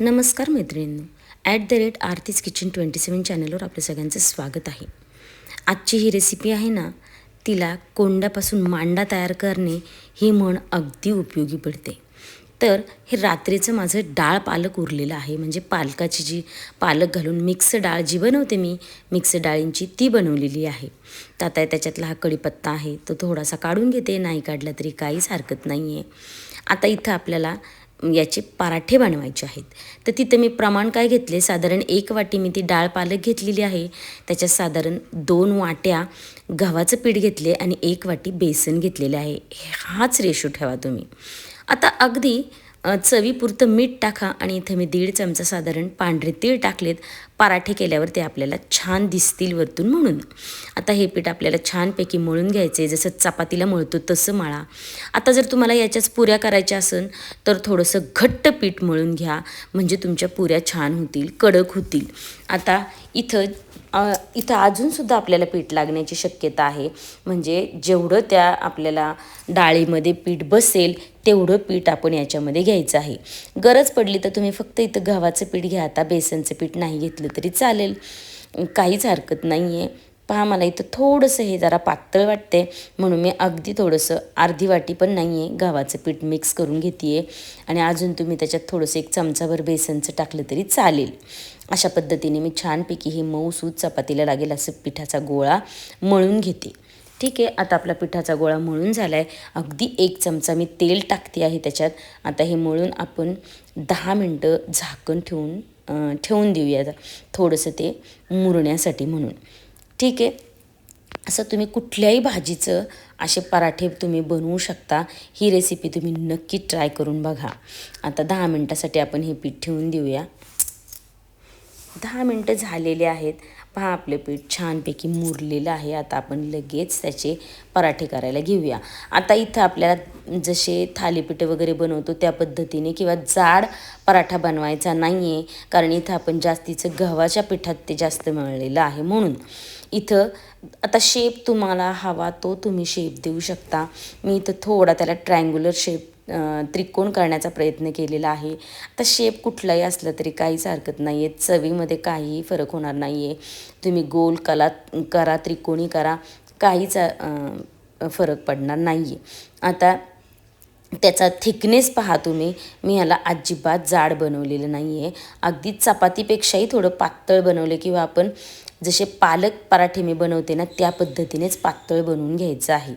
नमस्कार मैत्रिणींनो. At the rate Aarti's kitchen twenty seven चॅनलवर आपलं सगळ्यांचं स्वागत आहे. आजची ही रेसिपी आहे ना तिला कोंड्यापासून मांडा तयार करणे ही म्हण अगदी उपयोगी पडते. तर हे रात्रीचं माझं डाळ पालक उरलेलं आहे. म्हणजे पालकाची जी पालक घालून मिक्स डाळ जी बनवते मी मिक्स डाळींची ती बनवलेली आहे. तर आता त्याच्यातला हा कढीपत्ता आहे तो थोडासा काढून घेते. नाही काढला तरी काहीच हरकत नाही आहे आता इथं आपल्याला याचे पराठे बनवायचे आहेत. तर तिथं मी प्रमाण काय घेतले? साधारण एक वाटी मी ती डाळ पालक घेतलेली आहे. त्याच्यात साधारण दोन वाट्या गव्हाचं पीठ घेतले आणि एक वाटी बेसन घेतलेले आहे. हाच रेशो ठेवा तुम्ही. आता अगदी चवीपुरतं मीठ टाका आणि इथं मी दीड चमचा साधारण पांढरे तीळ टाकलेत. पराठे केल्यावर ते आपल्याला छान दिसतील वरतून म्हणून. आता हे पीठ आपल्याला छानपैकी मळून घ्यायचे जसं चपातीला मळतो तसं मळा. आता जर तुम्हाला याच्याच पुऱ्या करायच्या असेल तर थोडंसं घट्ट पीठ मळून घ्या. म्हणजे तुमच्या पुऱ्या छान होतील कडक होतील. आता इथं इथं अजूनसुद्धा आपल्याला पीठ लागण्याची शक्यता आहे. म्हणजे जेवढं त्या आपल्याला डाळीमध्ये पीठ बसेल तेवढं पीठ आपण याच्यामध्ये घ्यायचं आहे. गरज पडली तर तुम्ही फक्त इथं गव्हाचं पीठ घ्या. आता बेसनचं पीठ नाही घेतलं तरी चालेल. काहीच हरकत नाही आहे पहा मला इथं थोडंसं हे जरा पातळ वाटते म्हणून मी अगदी थोडंसं अर्धी वाटी पण नाही आहे गव्हाचं पीठ मिक्स करून घेते आहे आणि अजून तुम्ही त्याच्यात थोडंसं एक चमचाभर बेसनचं टाकलं तरी चालेल. अशा पद्धतीने मी छानपैकी हे मऊ सूत चपातीला लागेल असं पिठाचा गोळा मळून घेते. ठीक आहे आता आपला पिठाचा गोळा मळून झाला आहे अगदी एक चमचा मी तेल टाकते आहे त्याच्यात. आता हे मळून आपण दहा मिनटं झाकण ठेवून ठेवून देऊया थोडंसं ते मुरण्यासाठी म्हणून. ठीक आहे असं तुम्ही कुठल्याही भाजीचं असे पराठे तुम्ही बनवू शकता. ही रेसिपी तुम्ही नक्की ट्राय करून बघा. आता दहा मिनटासाठी आपण हे पीठ ठेवून देऊया. दहा मिनटं झालेले आहेत. पहा आपले पीठ छानपैकी मुरलेलं आहे. आता आपण लगेच त्याचे पराठे करायला घेऊया. आता इथं आपल्याला जसे थालीपीठं वगैरे बनवतो त्या पद्धतीने किंवा जाड पराठा बनवायचा नाही आहे कारण इथं आपण जास्तीचं गव्हाच्या पिठात ते जास्त मिळलेलं आहे म्हणून. इथं आता शेप तुम्हाला हवा तो तुम्ही शेप देऊ शकता. मी इथं थोडा त्याला ट्रँग्युलर शेप त्रिकोण करण्याचा प्रयत्न केलेला आहे. आता शेप कुठलाही असलं तरी काहीच हरकत नाही आहे चवीमध्ये काहीही फरक होणार नाही आहे तुम्ही गोल कला करा त्रिकोणी करा काहीच फरक पडणार नाही आहे आता त्याचा थिकनेस पहा तुम्ही. मी ह्याला अजिबात जाड बनवलेलं नाही आहे अगदी चपातीपेक्षाही थोडं पातळ बनवलं किंवा आपण जसे पालक पराठे मी बनवते ना त्या पद्धतीनेच पातळ बनवून घ्यायचं आहे.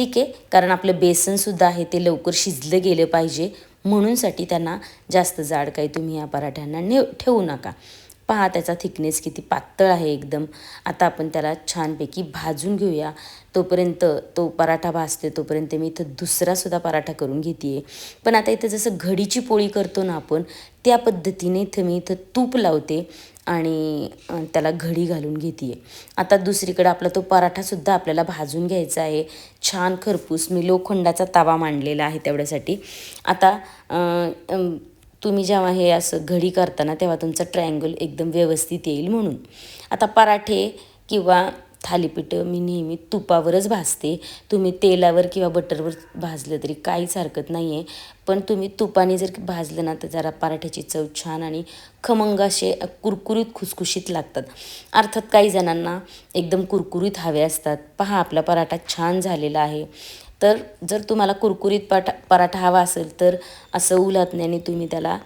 ठीक आहे कारण आपलं बेसनसुद्धा आहे ते लवकर शिजलं गेलं पाहिजे. म्हणूनसाठी त्यांना जास्त जाड काही तुम्ही या पराठ्यांना ने ठेवू नका. पहा त्याचा थिकनेस किती पातळ आहे एकदम. आता आपण त्याला छानपैकी भाजून घेऊया. तोपर्यंत तो पराठा भाजते तोपर्यंत मी इथं दुसरासुद्धा पराठा करून घेते आहे पण आता इथं जसं घडीची पोळी करतो ना आपण त्या पद्धतीने इथं मी इथं तूप लावते आणि त्याला घडी घालून घेते आहे आता दुसरीकडे आपला तो पराठासुद्धा आपल्याला भाजून घ्यायचा आहे. छान खरपूस मी लोखंडाचा तवा मांडलेला आहे तेवढ्यासाठी. आता तुम्ही जेव्हा हे असं घडी करताना तेव्हा तुमचं ट्रायंगल एकदम व्यवस्थित येईल म्हणून. आता पराठे किंवा थालीपीठं मी नेहमी तुपावरच भाजते. तुम्ही तेलावर किंवा बटरवर भाजलं तरी काहीच हरकत नाही आहे पण तुम्ही तुपाने जर भाजलं ना तर जरा पराठ्याची चव छान आणि खमंग असे कुरकुरीत खुसखुशीत लागतात. अर्थात काही जणांना एकदम कुरकुरीत हवे असतात. पहा आपला पराठा छान झालेला आहे. तर जर तुम्हाला कुरकुरीत पाठा पराठा हवा असेल तर असं उलातण्याने तुम्ही त्याला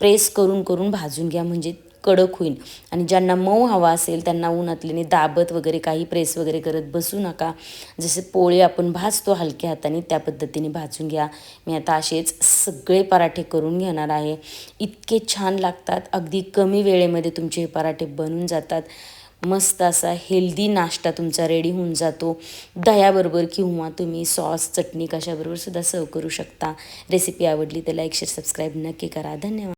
प्रेस करून करून भाजून घ्या म्हणजे कडक होईल. आणि ज्यांना मऊ हवा असेल त्यांना उन्हातल्याने दाबत वगैरे काही प्रेस वगैरे करत बसू नका. जसे पोळे आपण भाजतो हलक्या हाताने त्या पद्धतीने भाजून घ्या. मी आता असेच सगळे पराठे करून घेणार आहे. इतके छान लागतात. अगदी कमी वेळेमध्ये तुमचे हे पराठे बनून जातात. मस्त असा हेल्दी नाश्ता तुमचा रेडी होऊन जातो. दह्याबरोबर किंवा तुम्ही सॉस चटणी कशाबरोबर सुद्धा सर्व करू शकता. रेसिपी आवडली तर लाईक शेअर सबस्क्राईब नक्की करा. धन्यवाद.